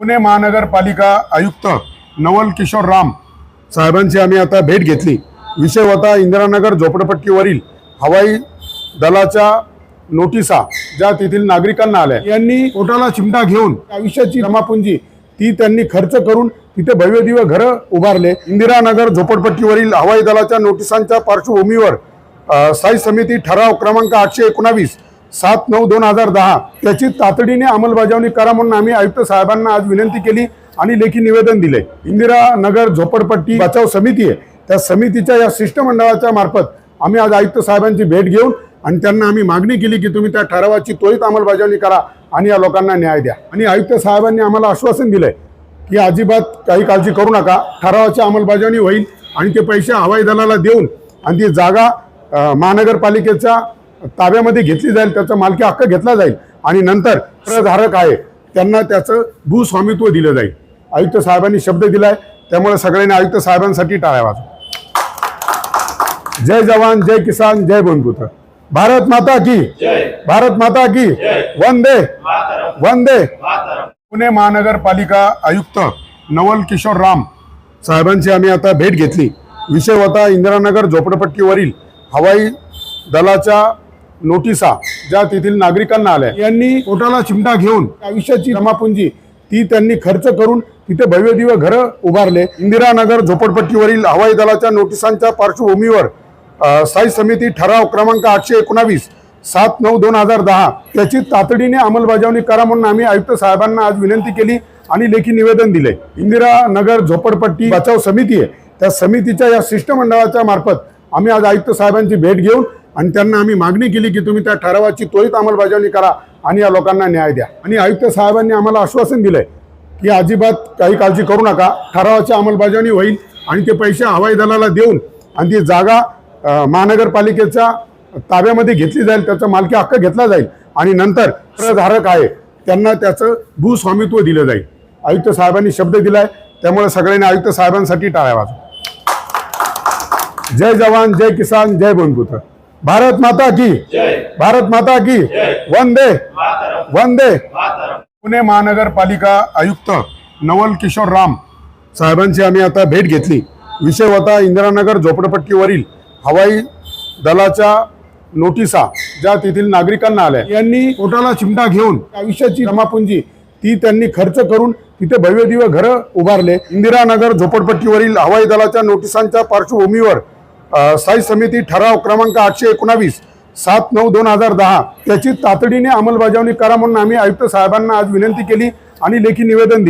पुणे महानगरपालिका आयुक्त नवल किशोर राम साहेबांची आम्ही आता भेट घेतली. विषय होता इंदिरानगर झोपडपट्टीवरील हवाई दलाच्या नोटिसा ज्या तेथील नागरिकांना आल्या. यांनी पोटाला चिमटा घेऊन आयुष्याची जमापुंजी ती त्यांनी खर्च करून तिथे भव्य दिव्य घरं उभारले. इंदिरानगर झोपडपट्टीवरील हवाई दलाच्या नोटिसांच्या पार्श्वभूमीवर स्थायी समिती ठराव क्रमांक आठशे एकोणावीस सात नऊ दोन हजार दहा त्याची तातडीने अंमलबजावणी करा म्हणून आम्ही आयुक्त साहेबांना आज विनंती केली आणि लेखी निवेदन दिले. इंदिरा नगर झोपडपट्टी बचाव समिती आहे. त्या समितीच्या या शिष्टमंडळाच्या मार्फत आम्ही आज आयुक्त साहेबांची भेट घेऊन आणि त्यांना आम्ही मागणी केली की तुम्ही त्या ठरावाची त्वरित अंमलबजावणी करा आणि या लोकांना न्याय द्या. आणि आयुक्त साहेबांनी आम्हाला आश्वासन दिलंय की अजिबात काही काळजी करू नका. ठरावाची अंमलबजावणी होईल आणि ते पैसे हवाई दलाला देऊन आणि ती जागा महानगरपालिकेचा महानगरपालिकेच्या ताब्यामध्ये घेतली जाईल त्याचा मालकी हक्क घेतला जाईल आणि नंतर प्रधारक आहे त्यांना त्याचं भूस्वामित्व दिलं जाईल. आयुक्त साहेबांनी शब्द दिलाय त्यामुळे सगळ्यांनी आयुक्त साहेबांसाठी टाळ्या वाजवा. जय जवान जय किसान जय भूमिपुत्र भारत माता की भारत माता की वंदे. वंदे. पुणे महानगरपालिका आयुक्त नवल किशोर राम साहेबांची आम्ही आता भेट घेतली. विषय होता इंदिरानगर झोपडपट्टीवरील हवाई दलाच्या नोटिसा ज्या तेथील नागरिकांना आल्या यांनी पोटाला चिमटा घेऊन आयुष्याची जमापुंजी ती त्यांनी खर्च करून तिथे भव्यदिव्य घरं उभारले. इंदिरानगर झोपडपट्टीवरील हवाई दलाच्या नोटिसांच्या पार्श्वभूमीवर साई स्थायी समिती ठराव क्रमांक आठशे एकोणावीस सात नऊ दोन हजार दहा त्याची तातडीने अंमलबजावणी करा म्हणून आम्ही आयुक्त साहेबांना आज विनंती केली आणि लेखी निवेदन दिले. इंदिरानगर झोपडपट्टी बचाव समिती आहे. त्या समितीच्या या शिष्टमंडळाच्या मार्फत आम्ही आज आयुक्त साहेबांची भेट घेऊन आणि त्यांना आम्ही मागणी केली की तुम्ही त्या ठरावाची त्वरित अंमलबजावणी करा आणि या लोकांना न्याय द्या. आणि आयुक्त साहेबांनी आम्हाला आश्वासन दिलंय की अजिबात काही काळजी करू नका ठरावाची अंमलबजावणी होईल आणि ते पैसे हवाई दलाला देऊन आणि ती जागा महानगरपालिकेच्या ताब्यामध्ये घेतली जाईल त्याचा मालकी हक्क घेतला जाईल आणि नंतर प्रधारक आहे त्यांना त्याचं भूस्वामित्व दिलं जाईल. आयुक्त साहेबांनी शब्द दिलाय त्यामुळे सगळ्यांनी आयुक्त साहेबांसाठी टाळ्या वाजवा. जय जवान जय किसान जय भूमिपुत्र भारत माता की। भारत माता की। वंदे। वंदे। पुणे महानगरपालिका आयुक्त नवल किशोर राम साहेबांची आम्ही आता भेट घेतली. विषय होता इंदिरानगर झोपडपट्टीवरील हवाई दलाच्या नोटिसा ज्या तेथील नागरिकांना आल्या. यांनी पोटाला चिमटा घेऊन आयुष्याची जमापुंजी ती त्यांनी खर्च करून तिथे भव्यदिव्य घरं उभारले. इंदिरानगर झोपडपट्टीवरील हवाई दलाच्या नोटिसांच्या पार्श्वभूमीवर स्थायी समिती ठराव क्रमांक आठशे एकोणावीस सात नऊ दोन हजार दहा त्याची तातडीने अंमलबजावणी करा म्हणून आम्ही आयुक्त साहेबांना आज विनंती केली आणि लेखी निवेदन दिले.